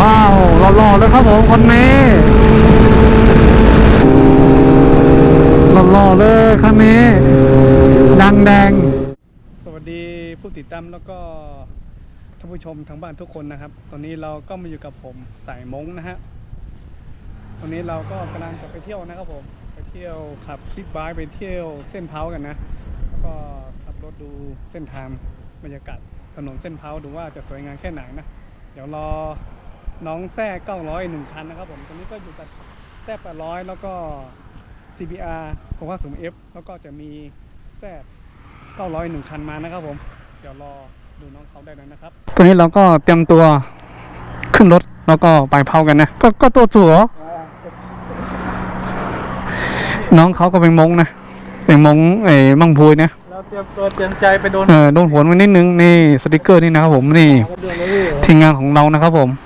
ว้าวหล่อๆเลยครับผมคนนี้หล่อๆเลยคันนี้ดังแดง สวัสดีผู้ติดตามแล้วก็ท่านผู้ชมทางบ้านทุกคนนะครับ ตอนนี้เราก็มาอยู่กับผมสายมงนะฮะตอนนี้เราก็กำลังจะไปเที่ยวนะครับผมไปเที่ยวขับบิ๊กไบค์ไปเที่ยวเส้นเท้ากันนะแล้วก็ขับรถดูเส้นทางบรรยากาศถนนเส้นเท้าดูว่าจะสวยงามแค่ไหนนะ เดี๋ยวรอ น้องแซ่900หนึ่งคันนะครับผมตอนนี้ก็อยู่กับแซ่800แล้วก็ CBR 650F แล้วก็จะมีแซ่900หนึ่งคันมานะครับผม เดี๋ยวรอดูน้องเขาได้เลยนะครับตอนนี้เราก็เตรียมตัวขึ้นรถแล้วก็ไปเผากันนะ ก็ก็ตัวสัวน้องเขาก็เป็นมงนะเป็นมงไอ้มังพูยนะเราเตรียมตัวเตรียมใจไปโดนเออโดนฝนมานิดนึงนี่สติกเกอร์นี่นะครับผมนี่กันเดือนเลยพี่ทีมงานของเรานะครับผมผมยังไม่มีเล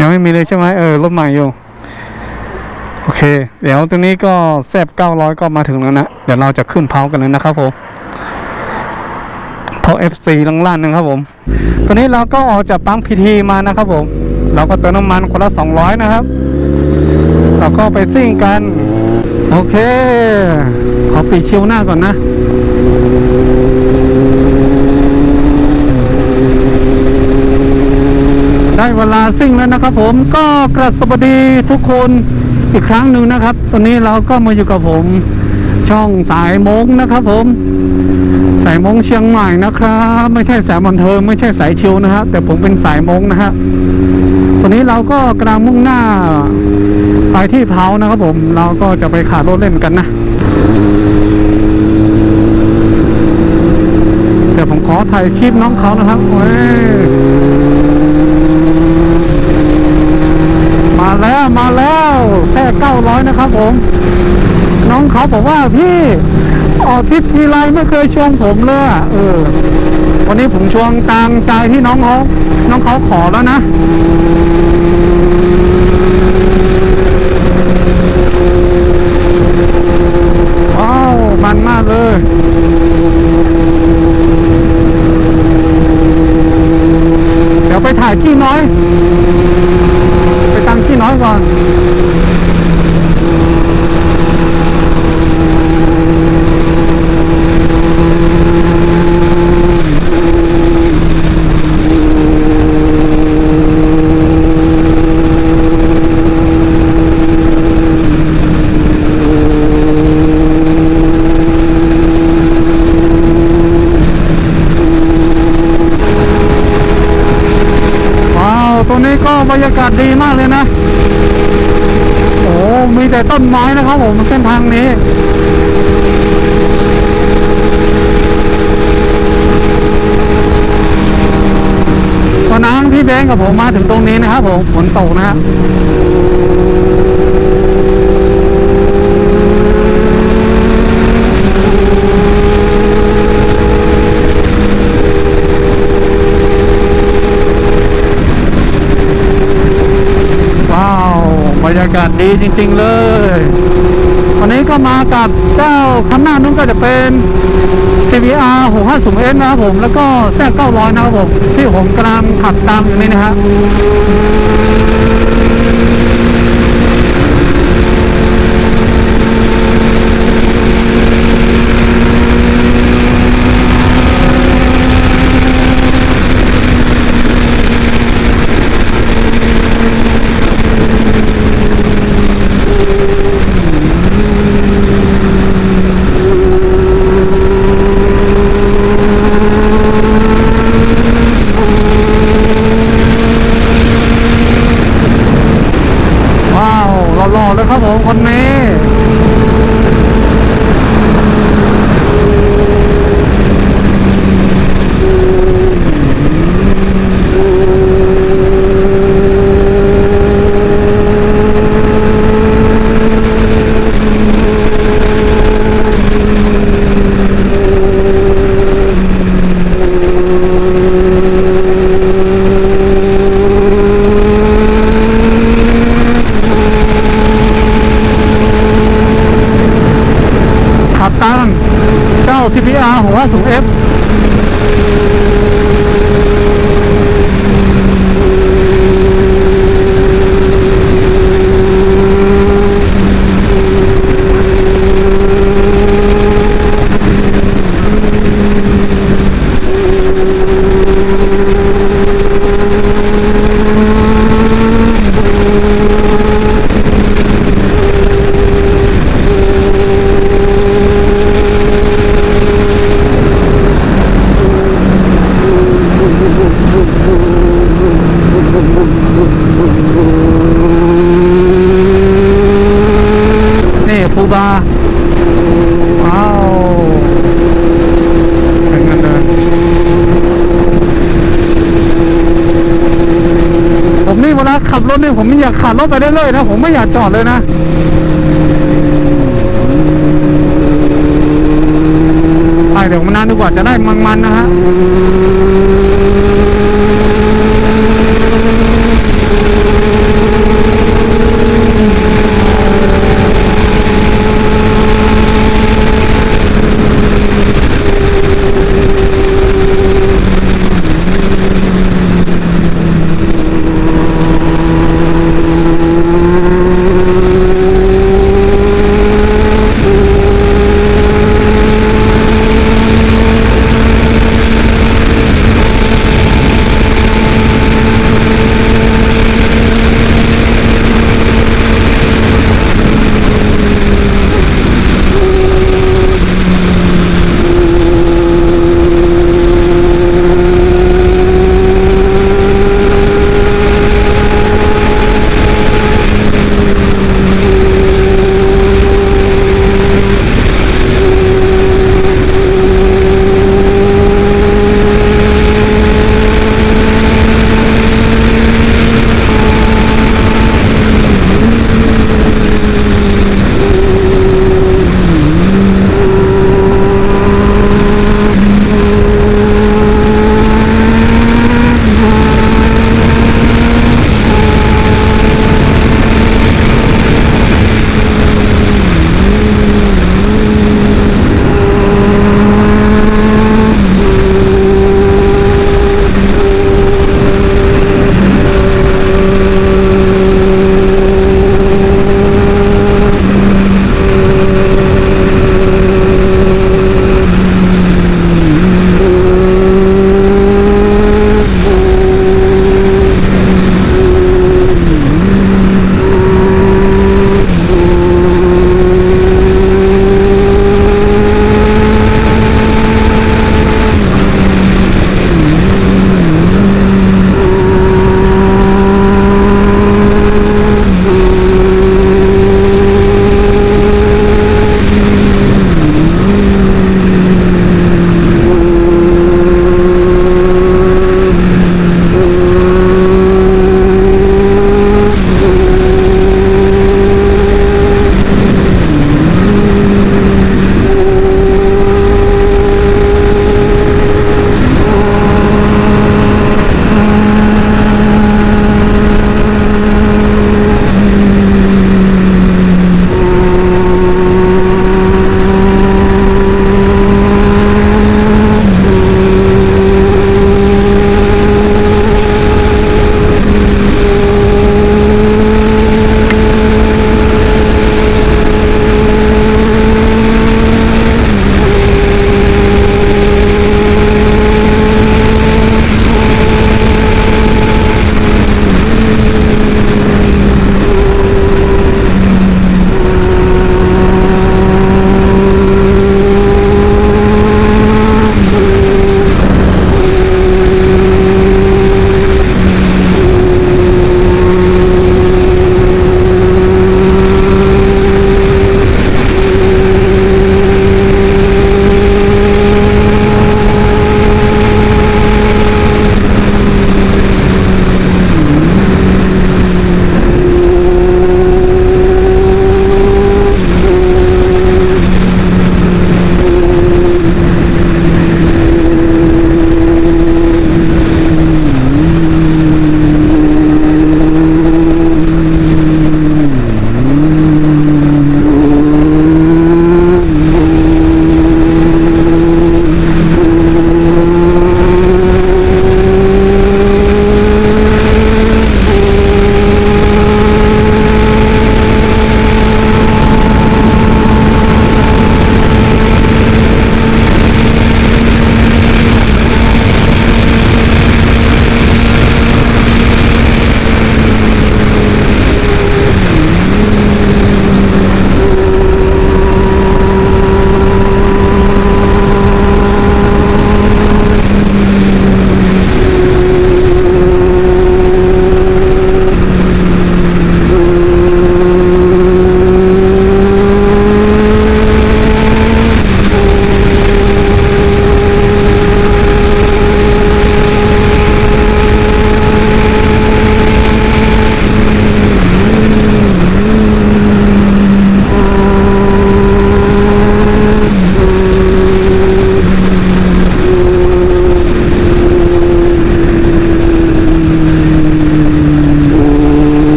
ยังไม่มีเลยใช่ไหมเออรถใหม่อยู่ โอเค เดี๋ยวตรงนี้ก็แซบเก้าร้อยก็มาถึงแล้วนะ เดี๋ยวเราจะขึ้นเผากันแล้วนะครับผมท่อ FC ล่างล่านนะครับผม ตอนนี้เราก็ออกจากปั๊มพีทีมานะครับผม เราก็เติมน้ำมันคนละสองร้อยนะครับ เราก็ไปซิ่งกัน โอเค ขอปิดชิวหน้าก่อนนะ ได้เวลาซิ่งแล้วนะครับ ผมก็กราบสวัสดีทุกคนอีกครั้งหนึ่งนะครับ ตอนนี้เราก็มาอยู่กับผม ช่องสายมงนะครับ ผม สายมงเชียงใหม่นะครับ ไม่ใช่สายบันเทิงไม่ใช่สายชิวนะฮะแต่ผมเป็นสายมงนะฮะตอนนี้เราก็กำลังมุ่งหน้าไปที่เผานะครับ ผมเราก็จะไปขาดรถเล่นกันนะเดี๋ยวผมขอถ่ายคลิปน้องเขานะครับเว้ย มาแล้วมาแล้วแค่เก้าร้อยนะครับผม น้องเขาบอกว่าพี่ออกทริปทีไรไม่เคยชวนผมเลยเออ วันนี้ผมชวนตามใจที่น้องเขาน้องเขาขอแล้วนะ ว้าว มันมากเลย เดี๋ยวไปถ่ายขี้น้อย ไปตั้งขี้น้อยก่อน ว้าว ตรงนี้ก็บรรยากาศดีมากเลยนะ โอ้ มีแต่ต้ น้อยนะครับผมเส้นทางนี้ตอนนั้นพี่แบงค์กับผมมาถึงตรงนี้นะครับผมฝนตกนะฮะว้าว บรรยากาศดีจริง ๆ เลย วันนี้ก็มากับเจ้าคันหน้านุ้นก็จะเป็น CBR 650S นะครับผม แล้วก็แซ900 นะครับผม ที่ผมกำลังขับตามอยู่นี่นะครับ ถนี่ผมไม่อยากขับรถไปเรื่อยๆนะ ผมไม่อยากจอดเลยนะไปเดี๋ยวมันนานดีกว่าจะได้มันๆนะฮะ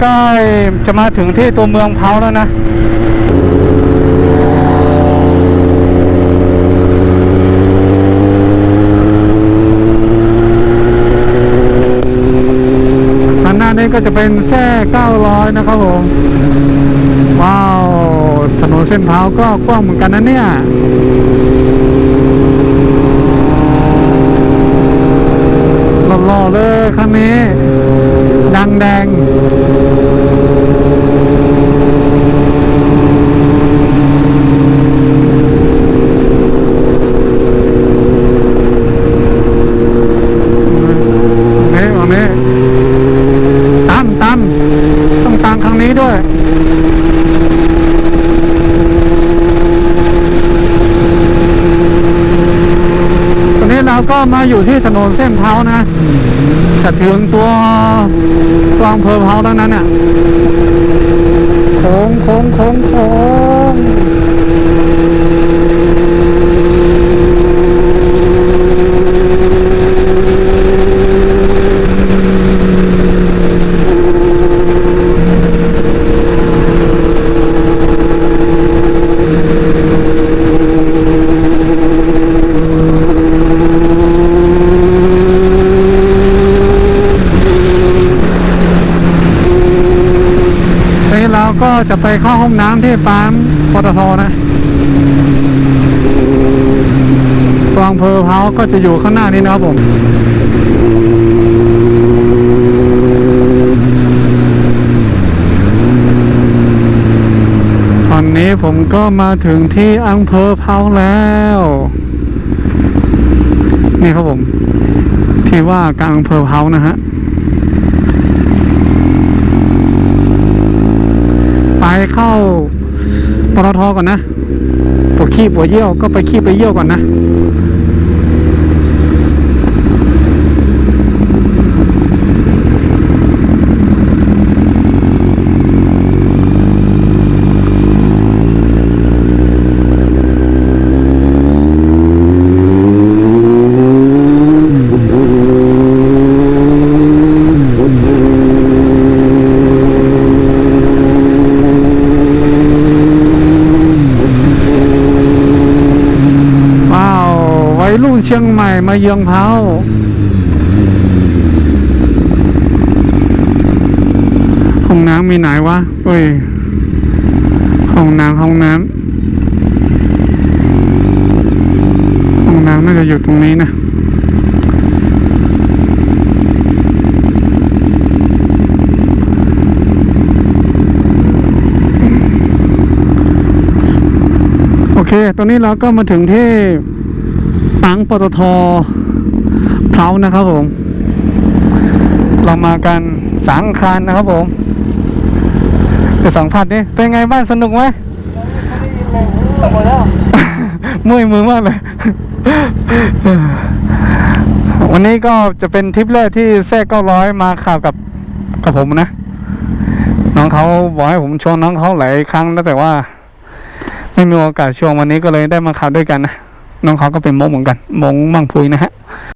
ใกล้จะมาถึงที่ตัวเมืองเพาแล้วนะด้านหน้านี้ก็จะเป็นแท่900 นะครับผม ว้าว ถนนเส้นเพาก็กว้างเหมือนกันนะเนี่ย หล่อๆเลยคันนี้ดังแดง นี่ตรงนี้ตามตามต้องตามครั้งนี้ด้วย ตอนนี้เรา ก็มาอยู่ที่ถนนเส้นเท้านะ จะถึงตัวตัวอำเภอเท้าดังนั้นน่ะโค้งโค้งโค้งโค้งตอนนี้เราก็จะ ไปเข้าห้องน้ำที่ปั๊มปตทนะตัวอำเภอเท้าก็จะอยู่ข้างหน้านี้นะครับผมตอนนี้ผมก็มาถึงที่อำเภอเผาแล้ว นี่ครับผม ที่ว่าการอำเภอเผานะฮะ ไปเข้า ปตทก่อนนะปวดขี้ปวดเยี่ยวก็ไปขี้ไปเยี่ยวก่อนนะ ว้าววัยรุ่นเชียงใหม่มาเยืองเท้าห้องน้ำมีไหนวะเฮ้ยห้องน้ำห้องน้ำห้องน้ำน่าจะอยู่ตรงนี้นะโอเค ตอนนี้เราก็มาถึงที่ ปังปตทเพลานะครับผม เรามากันสังคารนะครับผมจะสังผัสนี่เป็นไงบ้างสนุกไหมหมดแล้วเมื่อยมือมากเลย วันนี้ก็จะเป็นทริปแรกที่แทรกเก้าร้อยมาข่าวกับกับผมนะ น้องเขาบอกให้ผมชวนน้องเขาหลายครั้งแล้วแต่ว่า ไม่มีโอกาสชวนวันนี้ก็เลยได้มาข่าวด้วยกันนะ น้องเขาก็เป็นมงเหมือนกัน มงมั่งพุยนะฮะ